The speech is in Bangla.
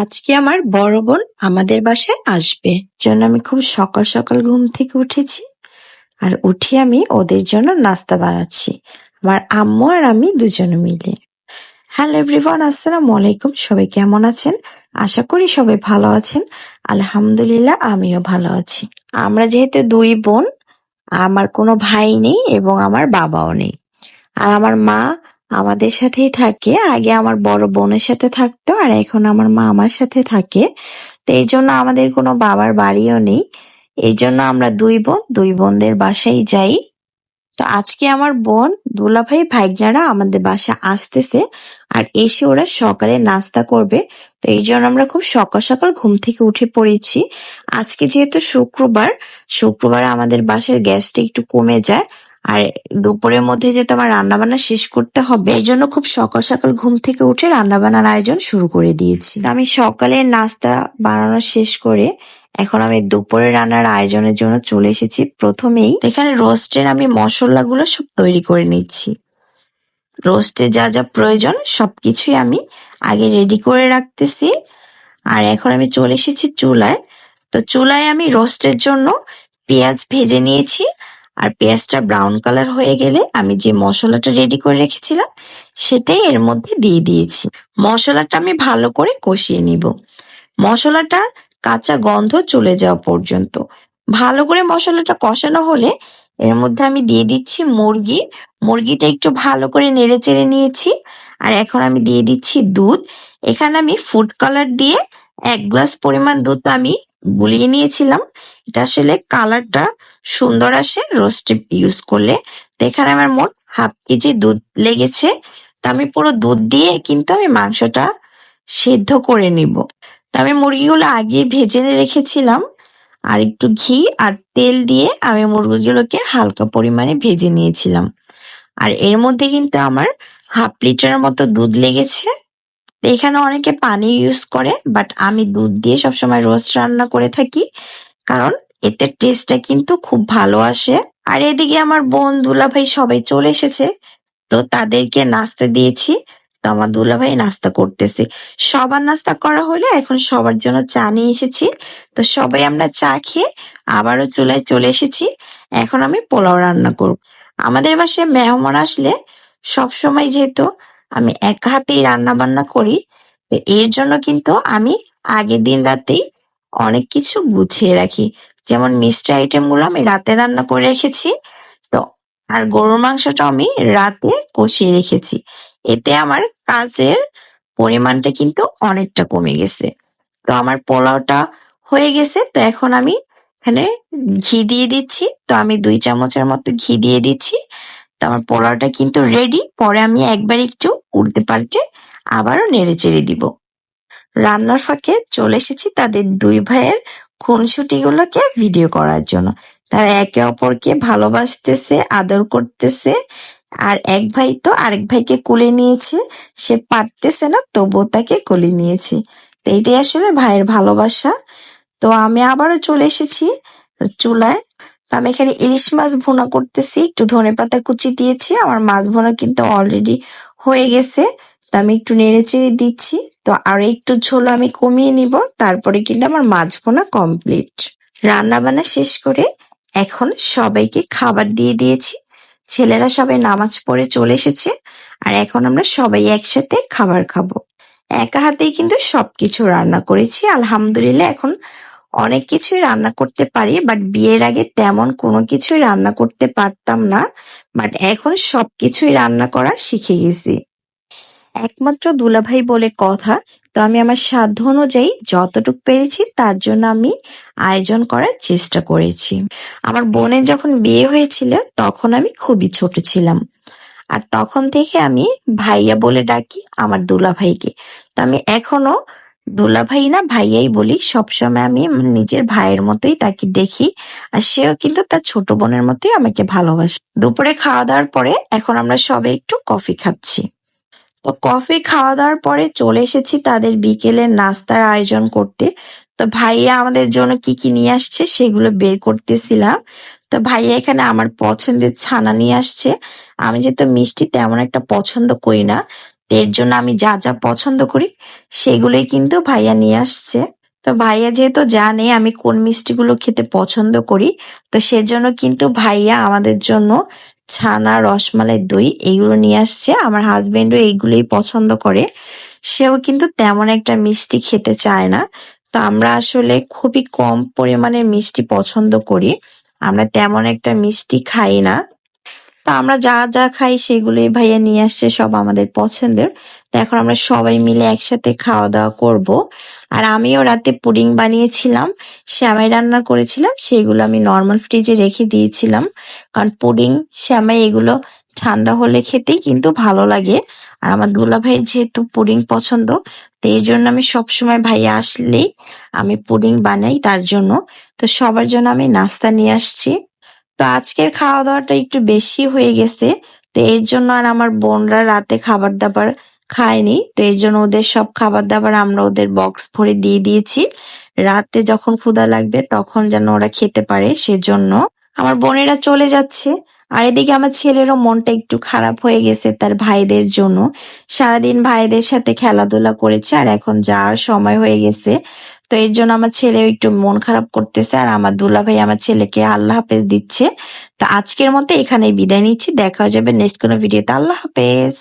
আজকে আমার বড় বোন আমাদের বাসায় আসবে। জন্য আমি খুব সকাল সকাল ঘুম থেকে উঠেছি আর উঠে আমি ওদের জন্য নাস্তা বানাচ্ছি। আমার আম্মু আর আমি দুজনে মিলে। হ্যালো এভরিওয়ান, আসসালামু আলাইকুম। সবাই কেমন আছেন? আশা করি সবাই ভালো আছেন। আলহামদুলিল্লাহ, আমিও ভালো আছি। আমরা যেহেতু দুই বোন, আমার কোনো ভাই নেই এবং আমার বাবাও নেই। আর আমার মা আমাদের সাথেই থাকে। আগে আমার বড় বোনের সাথে থাকতো আর এখন আমার মা আমার সাথে থাকে। তো এই জন্য আমাদের কোনো বাবার বাড়িও নেই। এই জন্য আমরা দুই বোন, দুই বোনদের বাসায় যাই। তো আজকে আমার বোন দুলাভাই ভাইগনারা আমাদের বাসা আসতেছে আর এসে ওরা সকালে নাস্তা করবে। তো এই জন্য আমরা খুব সকাল সকাল ঘুম থেকে উঠে পড়েছি। আজকে যেহেতু শুক্রবার শুক্রবার আমাদের বাসার গ্যাসটা একটু কমে যায়। আর দুপুরের মধ্যে যেহেতু আমার রান্না বান্না শেষ করতে হবে এই জন্য খুব সকাল সকাল ঘুম থেকে উঠে রান্না বান্নার আয়োজন শুরু করে দিয়েছি। আমি সকালে নাস্তা বানানো শেষ করে এখন আমি দুপুরে রান্নার আয়োজনের জন্য চলে এসেছি। প্রথমেই এখানে রোস্টের আমি মশলাগুলো সব তৈরি করে নিচ্ছি। রোস্টে যা যা প্রয়োজন সবকিছুই আমি আগে রেডি করে রাখতেছি। আর এখন আমি চলে এসেছি চুলায়। তো চুলায় আমি রোস্টের জন্য পেঁয়াজ ভেজে নিয়েছি। আর পেঁয়াজটা ব্রাউন কালার হয়ে গেলে আমি যে মশলাটা রেডি করে রেখেছিলাম, সেটাই এর মধ্যে দিয়ে দিয়েছি। মশলাটা আমি ভালো করে কষিয়ে নিব। মশলাটা কাঁচা গন্ধ চলে যাওয়া পর্যন্ত। ভালো করে মশলাটা কষানো হলে এর মধ্যে আমি দিয়ে দিচ্ছি মুরগি। মুরগিটা একটু ভালো করে নেড়ে চেড়ে নিয়েছি। আর এখন আমি দিয়ে দিচ্ছি দুধ। এখানে আমি ফুড কালার দিয়ে এক গ্লাস পরিমাণ দুধ আমি গুলিয়ে নিয়েছিলাম। এটা আসলে কালারটা সুন্দর আসে রোস্টে ইউজ করলে। তো এখানে আমার মোট হাফ কেজি দুধ লেগেছে। তো আমি পুরো দুধ দিয়ে কিন্তু আমি মাংসটা সেদ্ধ করে নিব। তো আমি মুরগিগুলো আগে ভেজে রেখেছিলাম। আর একটু ঘি আর তেল দিয়ে আমি মুরগিগুলোকে হালকা পরিমাণে ভেজে নিয়েছিলাম। আর এর মধ্যে কিন্তু আমার হাফ লিটারের মতো দুধ লেগেছে। এখানে অনেকে পানি ইউজ করে বাট আমি দুধ দিয়ে সবসময় রোস্ট রান্না করে থাকি। কারণ এতে টেস্টটা কিন্তু খুব ভালো আসে। আর এদিকে আমার বোন দুলাভাই সবাই চলে এসেছে, তো তাদেরকে নাস্তা দিয়েছি। তো আমার দুলাভাই নাস্তা করতেছে। সবার নাস্তা করা হলে এখন সবার জন্য চা নিয়ে এসেছি। তো সবাই আমরা চা খেয়ে আবারও চুলায় চলে এসেছি। এখন আমি পোলাও রান্না করব। আমাদের বাসায় মেহমান আসলে সবসময় যেহেতু আমি এক হাতেই রান্না বান্না করি, তো এর জন্য কিন্তু আমি আগের দিন রাতেই অনেক কিছু গুছিয়ে রাখি। যেমন মিষ্টি আইটেমগুলো আমি রাতে রান্না করে রেখেছি, তো আর গরুর মাংসটা আমি রাতে কষিয়ে রেখেছি। এতে আমার কাজের পরিমাণটা কিন্তু অনেকটা কমে গেছে। তো আমার পোলাওটা হয়ে গেছে, তো এখন আমি এখানে ঘি দিয়ে দিচ্ছি। তো আমি দুই চামচের মতো ঘি দিয়ে দিচ্ছি। আমার পোলাওটা কিন্তু রেডি পরে আমি একবার একটু উল্টে পাল্টে আবারও নেড়ে চেড়ে দিব। রান্নার ফাঁকে চলে এসেছি তাদের দুই ভাইয়ের খুনসুটিগুলোকে ভিডিও করার জন্য। তারা একে অপরকে ভালোবাসতেছে, আদর করতেছে, আর এক ভাই তো আরেক ভাইকে কোলে নিয়েছে। সে পারতেছে না, তবুও তাকে কোলে নিয়েছে। তো এটাই আসলে ভাইয়ের ভালোবাসা। তো আমি আবারও চলে এসেছি চুলায়। আমি এখানে ইলিশ মাছ ভুনা করতেছি, একটু ধনে পাতা কুচি দিয়েছি, আমার মাছ ভুনা কিন্তু অলরেডি হয়ে গেছে, তো আমি একটু নেড়ে চেড়ে দিচ্ছি, তো আর একটু ঝোল আমি কমিয়ে নিব, তারপরে কিন্তু আমার মাছ ভুনা কমপ্লিট রান্না বান্না শেষ করে এখন সবাইকে খাবার দিয়ে দিয়েছি, ছেলেরা সবাই নামাজ পড়ে চলে এসেছে, আর এখন আমরা সবাই একসাথে খাবার খাব। একা হাতেই কিন্তু সবকিছু রান্না করেছি, আলহামদুলিল্লাহ, এখন অনেক কিছুই রান্না করতে পারি বাট বিয়ের আগে তেমন কোনো কিছুই রান্না করতে পারতাম না বাট এখন সব কিছুই রান্না করা শিখে গেছি। একমাত্র দুলাভাই বলে কথা, তো আমি আমার সাধ্য অনুযায়ী যতটুকু পেরেছি তার জন্য আমি আয়োজন করার চেষ্টা করেছি। আমার বোনের যখন বিয়ে হয়েছিল, তখন আমি খুবই ছোট ছিলাম। আর তখন থেকে আমি ভাইয়া বলে ডাকি আমার দুলাভাইকে। তো আমি এখনও দুলাভাই না ভাইয়াই বলি, সবসময় আমি নিজের ভাইয়ের মতোই তাকে দেখি। আর সেও কিন্তু তার ছোট বোনের মতোই আমাকে ভালোবাসে। দুপুরে খাওয়া দাওয়ার পরে এখন আমরা সবে একটু কফি খাচ্ছি। তো কফি খাওয়া দাওয়ার পরে চলে এসেছি তাদের বিকেলের নাস্তার আয়োজন করতে। তো ভাইয়া আমাদের জন্য কি কি নিয়ে আসছে সেগুলো বের করতেছিলাম। তো ভাইয়া এখানে আমার পছন্দের ছানা নিয়ে আসছে। আমি যেহেতু মিষ্টি তেমন একটা পছন্দ করি না। এর জন্য আমি যা যা পছন্দ করি, সেগুলোই কিন্তু ভাইয়া নিয়ে আসছে। তো ভাইয়া যেহেতু জানে আমি কোন মিষ্টিগুলো খেতে পছন্দ করি, তো সেজন্য কিন্তু ভাইয়া আমাদের জন্য ছানা, রসমালাই, দই এইগুলো নিয়ে আসছে। আমার হাজবেন্ডও এইগুলোই পছন্দ করে। সেও কিন্তু তেমন একটা মিষ্টি খেতে চায় না। তো আমরা আসলে খুবই কম পরিমাণে মিষ্টি পছন্দ করি। আমরা তেমন একটা মিষ্টি খাই না। তো আমরা যা যা খাই সেগুলোই ভাইয়া নিয়ে আসছে, সব আমাদের পছন্দের। তো এখন আমরা সবাই মিলে একসাথে খাওয়া দাওয়া করব। আর আমিও রাতে পুডিং বানিয়েছিলাম, শ্যামাই রান্না করেছিলাম, সেগুলো আমি নর্মাল ফ্রিজে রেখে দিয়েছিলাম। কারণ পুডিং, শ্যামাই এগুলো ঠান্ডা হলে খেতেই কিন্তু ভালো লাগে। আর আমার দুলা ভাইয়ের যেহেতু পুডিং পছন্দ, তো এই জন্য আমি সবসময় ভাইয়া আসলেই আমি পুডিং বানাই তার জন্য। তো সবার জন্য আমি নাস্তা নিয়ে আসছি। তো আজকের খাওয়া দাওয়াটা একটু বেশি হয়ে গেছে। তো এর জন্য আর আমার বোনরা রাতে খাবার দাবার খায়নি। তো এর জন্য ওদের সব খাবার দাবার আমরা ওদের বক্স ভরে দিয়ে দিয়েছি। রাতে যখন ক্ষুধা লাগবে তখন যেন ওরা খেতে পারে, সেজন্য আমার বোনেরা চলে যাচ্ছে। আর এদিকে আমার ছেলেরও মনটা একটু খারাপ হয়ে গেছে তার ভাইদের জন্য। সারাদিন ভাইদের সাথে খেলাধুলা করেছে আর এখন যাওয়ার সময় হয়ে গেছে। তো এর জন্য আমার ছেলে একটু মন খারাপ করতেছে আর আমার দুলা ভাই আমার ছেলেকে আল্লাহ হাফেজ দিচ্ছে। তো আজকের মতো এখানেই বিদায় নিচ্ছি, দেখা যাবে নেক্সট কোনো ভিডিওতে আল্লাহ হাফেজ।